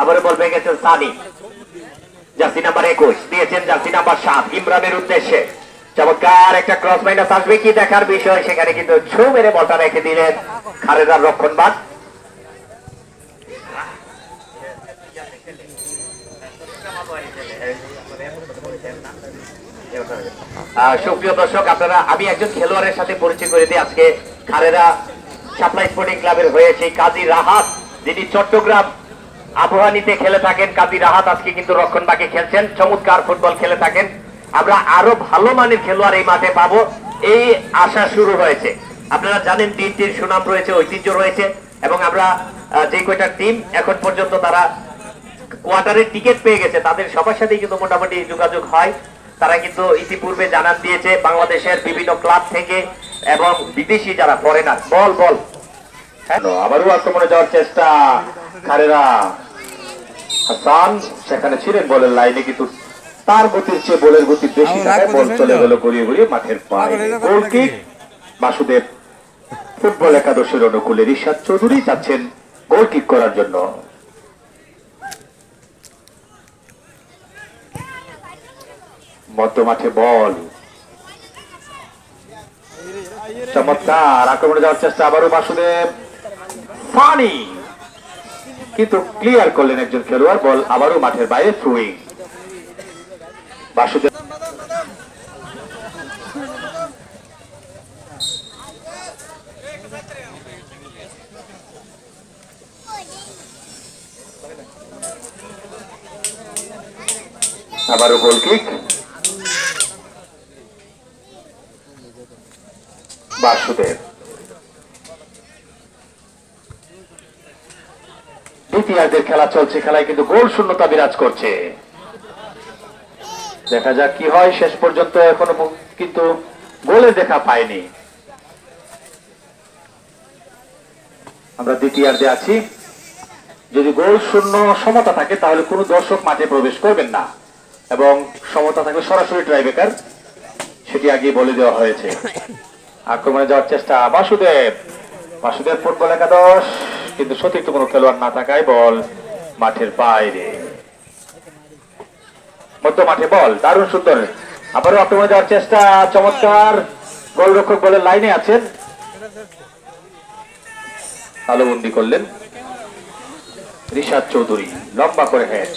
আবারও বল গেছেন Sunny. Jersey number একুশ, দিয়েছেন জার্সি নাম্বার সাত, ইমরানের উদ্দেশ্যে। চমৎকার একটা ক্রস মাইনাস আসবে কি দেখার বিষয়, সেখানে কিন্তু ছু মেরে বলটা রেখে দিলেন খালেদার রক্ষণবাদ সুপ্রিয় দর্শক, আপনারা, আমি একজন খেলোয়াড়ের সাথে পরিচয় করে দিই। আজকে খালেদা সাপ্লাই স্পোর্টিং ক্লাবের হয়ে সেই কাজী রাহাত, যিনি চট্টগ্রাম আবহানিতে খেলে থাকেন কাজী রাহাত আজকে কিন্তু রক্ষণবাগে খেলছেন চমৎকার ফুটবল খেলে থাকেন। আমরা আরও ভালো মানের খেলোয়াড় এই মাঠে পাবো এই আশা শুরু হয়েছে। আপনারা জানেন টিমটির সুনাম রয়েছে ঐতিহ্য রয়েছে এবং আমরা যে কয়টা টিম এখন পর্যন্ত তারা কোয়ার্টারের টিকিট পেয়ে গেছে তাদের সবার সাথেই কিন্তু মোটামুটি যোগাযোগ হয়। তারা কিন্তু ইতিপূর্বে জানান দিয়েছে বাংলাদেশের বিভিন্ন ক্লাব থেকে এবং বিদেশি যারা ফরেনার বল বল। হ্যাঁ, আবারও আক্রমণে যাওয়ার চেষ্টা খারেরা। হাসান সেখানে ছিলেন বলের লাইনে কিন্তু তার গতির চেয়ে বলের গতি বেশি থাকায় বল চলে গেল গড়িয়ে গড়িয়ে মাঠের বাইরে। বাসুদেব ফুটবল একাদশের অনুকূলে রিশাদ চৌধুরী যাচ্ছেন গোল কিক করার জন্য। মধ্য মাঠে বল। চমৎকার আক্রমণে যাওয়ার চেষ্টা আবারও বাসুদেব। ফানি। কিন্তু ক্লিয়ার করলেন একজন খেলোয়াড়, বল আবারও মাঠের বাইরে থ্রুইং বাসুদেব আবারও গোল কিক বাসুদেব দ্বিতীয়ার্ধের খেলা চলছে খেলায় কিন্তু গোল শূন্যতা বিরাজ করছে। দেখা যাক কি হয়, শেষ পর্যন্ত এখনও কিন্তু গোলে দেখা পায়নি। আমরা দ্বিতীয়ার্ধে আছি। যদি গোল শূন্য সমতা থাকে, তাহলে কোনো দর্শক মাঠে প্রবেশ করবেন না। এবং সমতা থাকলে সরাসরি ট্রাইবেকার সেটি আগে বলে দেওয়া হয়েছে। আক্রমণে যাওয়ার চেষ্টা বাসুদেব। বাসুদেব ফুটবল একাদশ। কিন্তু সতীর্থ কোনো খেলোয়াড় না থাকায় বল মাঠের বাইরে। মধ্য মাঠে বল, দারুণ সুন্দর। আবারও আক্রমণে যাওয়ার চেষ্টা, চমৎকার। গোলরক্ষক বলে লাইনে আছেন। তালুবন্দি করলেন ঋষাদ চৌধুরী, লম্বা করে হেড